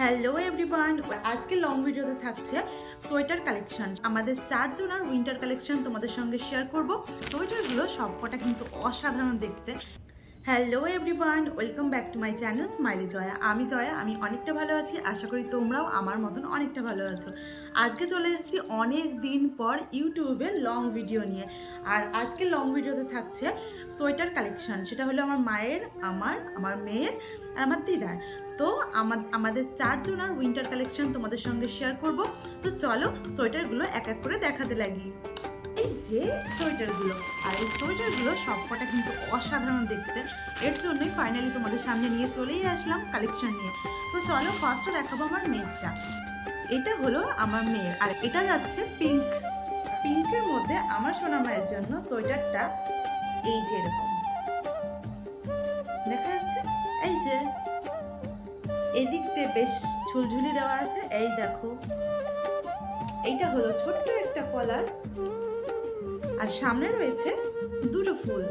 Hello everyone আজকে long ভিডিওতে থাকছে সোয়েটার কালেকশন। আমাদের চারজনের উইন্টার কালেকশন তোমাদের সঙ্গে শেয়ার করব। সোয়েটারগুলো সবকটা কিন্তু অসাধারণ দেখতে। Hello everyone welcome back to my channel Smiley Jaya আমি জয়া, আমি অনেকটা ভালো আছি, আশা করি তোমরাও আমার মতন অনেকটা ভালো আছো। আজকে চলে এসেছি অনেক দিন পর ইউটিউবে লং ভিডিও নিয়ে। আর আজকে লং ভিডিওতে থাকছে সোয়েটার কালেকশন। সেটা হলো আমার মায়ের, আমার আমার মেয়ের আর আমার দিদার। তো আমাদের চারজনের উইন্টার কালেকশন তোমাদের সঙ্গে শেয়ার করব। তো চলো সোয়েটারগুলো এক এক করে দেখাতে লাগি। এই যে সোয়েটারগুলো, আর এই সোয়েটারগুলো সবকটা কিন্তু অসাধারণ দেখতে। এর জন্যই ফাইনালি তোমাদের সামনে নিয়ে চলেই আসলাম কালেকশন নিয়ে। তো চলো ফার্স্টে দেখাবো আমার মেয়েরটা। এটা হলো আমার মেয়ের, আর এটা যাচ্ছে পিঙ্ক পিঙ্কের মধ্যে আমার সোনা মায়ের জন্য সোয়েটারটা এই যে এরকম। দেখা যাচ্ছে? এই যে এদিক বেশ ঝুলঝুলি দেওয়া আছে। এই দেখো। এইটা হলো ছোট্ট একটা কলার। আর সামনে রয়েছে দুটো ফুল।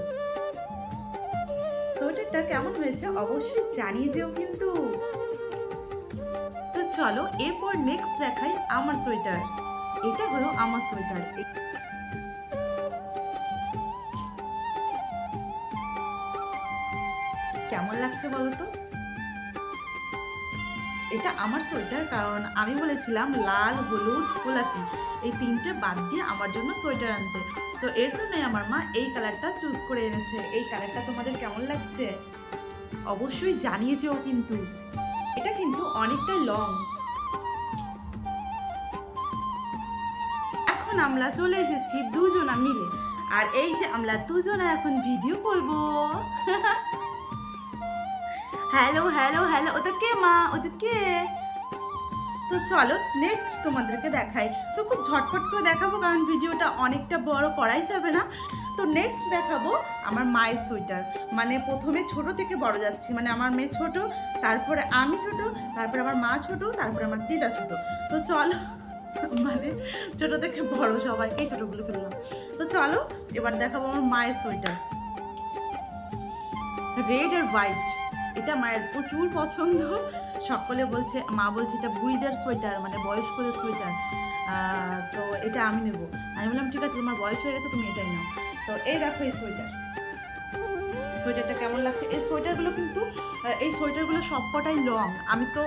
সোয়েটারটা কেমন হয়েছে অবশ্যই জানিয়ে যেও কিন্তু। তো চলো, এরপর নেক্সট দেখাই আমার সোয়েটার এটা হলো আমার সোয়েটার কেমন লাগছে বলো তো? এটা আমার সোয়েটার, কারণ আমি বলেছিলাম লাল, হলুদ, গোলাপি। এই তিনটে বাদ দিয়ে আমার জন্য সোয়েটার আনতে। তো এর জন্যই আমার মা এই কালারটা চুজ করে এনেছে। এই কালারটা তোমাদের কেমন লাগছে? অবশ্যই জানিয়েছে ও কিন্তু। এটা কিন্তু অনেকটা লং এখন আমরা চলে এসেছি দুজনা মিলে। আর এই যে আমরা দুজনা এখন ভিডিও করব। হ্যালো হ্যালো হ্যালো ওটা কে, মা? ওটা কে? তো চলো নেক্সট তোমাদেরকে দেখাই। তো খুব ঝটফট করে দেখাবো, কারণ ভিডিওটা অনেকটা বড় করাই যাবে না। তো নেক্সট দেখাবো আমার মায়ের সোয়েটার মানে প্রথমে ছোট থেকে বড় যাচ্ছি। মানে আমার মেয়ে ছোট, তারপরে আমি ছোট, তারপরে আমার মা ছোট, তারপরে আমার দিদা ছোট। তো চলো মানে ছোট থেকে বড় সবাই এই ছোটগুলো ফেললাম। তো চলো, এবার দেখাবো আমার মায়ের সোয়েটার রেড আর হোয়াইট এটা মায়ের প্রচুর পছন্দ। সকলে বলছে, মা বলছে এটা বুড়িদের সোয়েটার মানে বয়স্কদের সোয়েটার। তো এটা আমি নেব। আমি বললাম, ঠিক আছে, তোমার বয়স হয়ে গেছে, তুমি এটাই নাও। তো এই দেখো এই সোয়েটার। সোয়েটারটা কেমন লাগছে? এই সোয়েটারগুলো কিন্তু এই সোয়েটারগুলো সবকটাই লং। আমি তো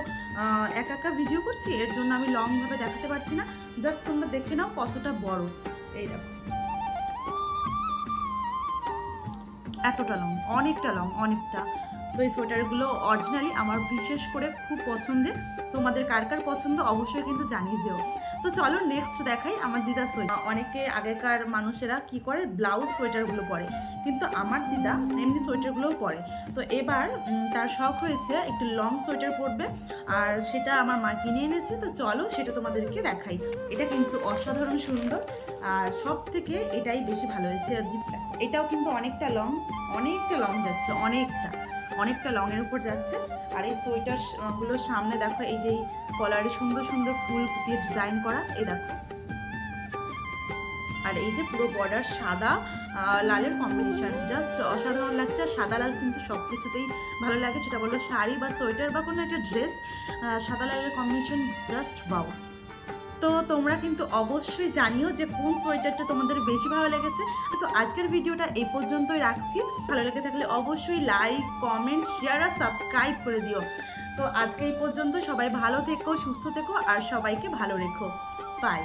একা একা ভিডিও করছি, এর জন্য আমি লংভাবে দেখাতে পারছি না। জাস্ট তোমরা দেখে নাও কতটা বড়। এই দেখো। এতটা লং, অনেকটা লং, অনেকটা। তো এই সোয়েটারগুলো অরিজিনালি আমার বিশেষ করে খুব পছন্দের। তোমাদের কার কার পছন্দ অবশ্যই কিন্তু জানিয়ে যেও। তো চলো নেক্সট দেখাই আমার দিদা সোয়েটার। অনেকে আগেকার মানুষেরা কি করে? ব্লাউজ সোয়েটারগুলো পরে। কিন্তু আমার দিদা এমনি সোয়েটারগুলোও পরে। তো এবার তার শখ হয়েছে একটু লং সোয়েটার পরবে। আর সেটা আমার মা কিনে এনেছে। তো চলো সেটা তোমাদেরকে দেখাই। এটা কিন্তু অসাধারণ সুন্দর। আর সব থেকে এটাই বেশি ভালো হয়েছে। এটাও কিন্তু অনেকটা লং অনেকটা লং যাচ্ছে, অনেকটা। অনেকটা লংয়ের উপর যাচ্ছে। আর এই সোয়েটারগুলোর সামনে দেখো, এই যে কলারে সুন্দর সুন্দর ফুল দিয়ে ডিজাইন করা, এই দেখো। আর এই যে পুরো বর্ডার সাদা লালের কম্বিনেশন জাস্ট অসাধারণ লাগছে, আর সাদা লাল কিন্তু সব কিছুতেই ভালো লাগে। সেটা বলল শাড়ি বা সোয়েটার বা কোনো একটা ড্রেস সাদা লালের কম্বিনেশন জাস্ট বাউ তো তোমরা কিন্তু অবশ্যই জানিও যে কোন সোয়েটারটা তোমাদের বেশি ভালো লেগেছে। তো আজকের ভিডিওটা এই পর্যন্তই রাখছি। ভালো লেগে থাকলে অবশ্যই লাইক কমেন্ট শেয়ার আর সাবস্ক্রাইব করে দিও। তো আজকে এই পর্যন্ত সবাই ভালো থেকো, সুস্থ থেকো আর সবাইকে ভালো রেখো। বাই